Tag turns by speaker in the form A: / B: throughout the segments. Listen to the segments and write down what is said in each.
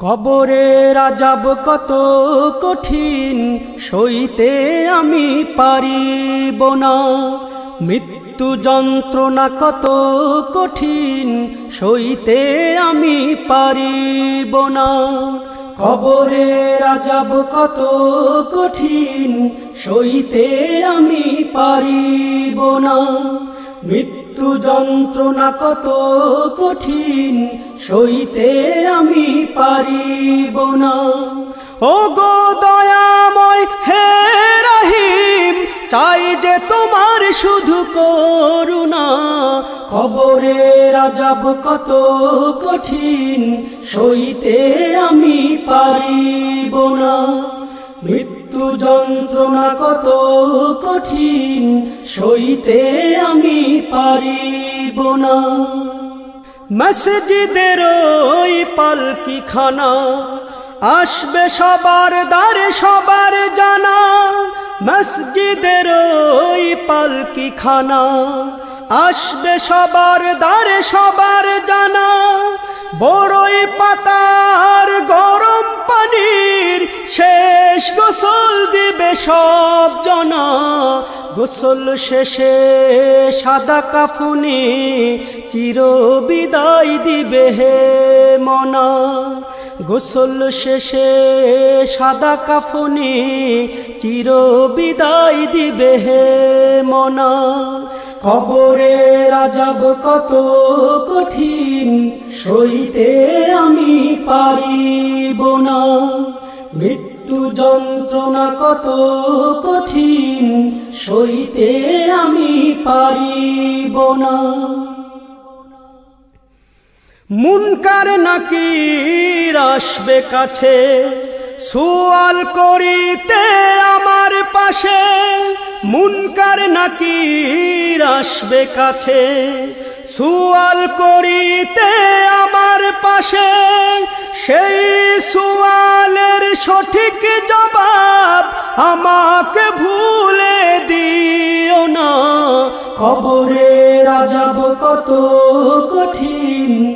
A: কবরে রাজাব কত কঠিন সইতে আমি পারিব না। মৃত্যু যন্ত্রণা কত কঠিন, সইতে আমি পারিব না। কবরে রাজাব কত কঠিন, সইতে আমি পারিব না। মৃত্যু যন্ত্রণা কত কঠিন, সইতে আমি পারিব না। ও গো যে তোমার শুধু করুণা। খবরে রাজাব কত কঠিন, সইতে আমি পারিব না। মৃত্যু যন্ত্রণা কত কঠিন, সইতে আমি পারিব না। মসজিদের ওই পালকি খানা আসবে সবার দ্বারে সবার মসজিদের ওই পালকি খানা আসবে সবার দ্বারে সবার জানা। বড়ই পাতার গরম পানির শেষ গোসল দিবে সব জনা। গোসল শেষে সাদা কাফুনি চির বিদায় দিবে হে মনা। গোসল শেষে সাদা কাফুনি চির বিদায় দিবে হে মনা। কবরে রাজাব কত কঠিন, সইতে আমি পারিব না। মৃত্যু যন্ত্রণা কত কঠিন, সইতে আমি পারিব না। মুনকার নাকি আসবে কাছে। সুয়াল করিতে আমার পাশে, মুনকার নাকি আসবে কাছে। সুয়াল করিতে আমার পাশে, সেই সুয়ালের সঠিক জবাব আমাকে ভুলে দিও না। খবরে রাজাব কত কঠিন।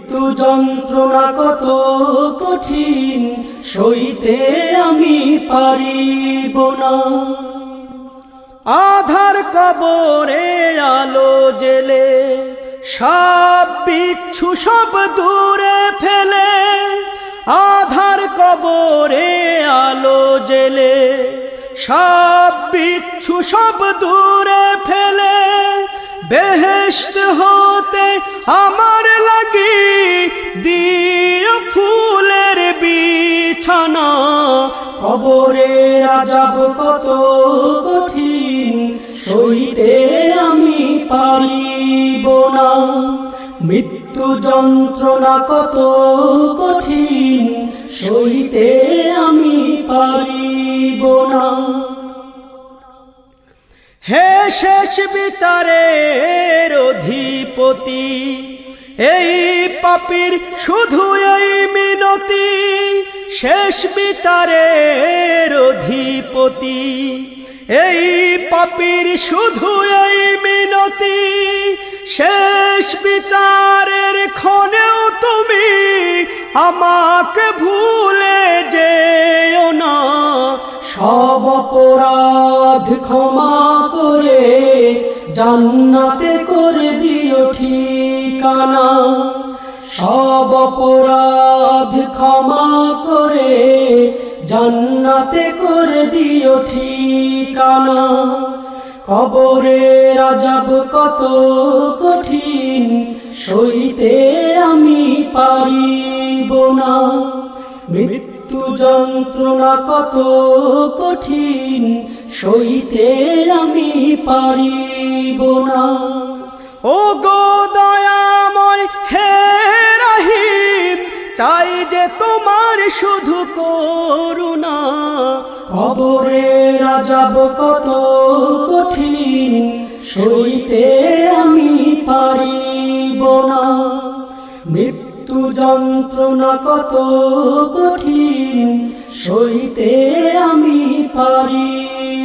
A: মৃত্যু যন্ত্রণা কত কঠিন, সইতে আমি পারিব না। আধার কবরে আলো জেলে, সব বিচ্ছু সব দূরে ফেলে। আধার কবরে আলো জেলে, সব বিচ্ছু সব দূরে ফেলে। বেহেস্ত হতে আমার লাগি দিও ফুলের বিছানা। খবরে রাজাব কত কঠিন, সইতে আমি পারিব না। মৃত্যু যন্ত্রণা কত কঠিন, সইতে আমি পারিব না। হে শেষ বিচারের অধিপতি, এই পাপির শুধু এই মিনতি, শেষ বিচারের অধিপতি, এই পাপির শুধু এই মিনতি, শেষ বিচারের ক্ষণেও তুমি আমাকে ভুলে যেও না। সব অপরাধ ক্ষমা জান্নাতে করে দিও ঠিকানা। সব অপরাধ ক্ষমা করে জান্নাতে করে দিও ঠিকানা। কবরে রাজাব কত কঠিন, সইতে আমি পারিব না। মৃত্যু যন্ত্রণা কত কঠিন সইতে আমি পারিব না। ও গো দয়াময়, হে রহিম, চাই যে তোমার শুধু করুণা। কবরে রাজাব কত কঠিন সইতে আমি পারিব না। মৃত্যু যন্ত্রণা কত কঠিন সইতে আমি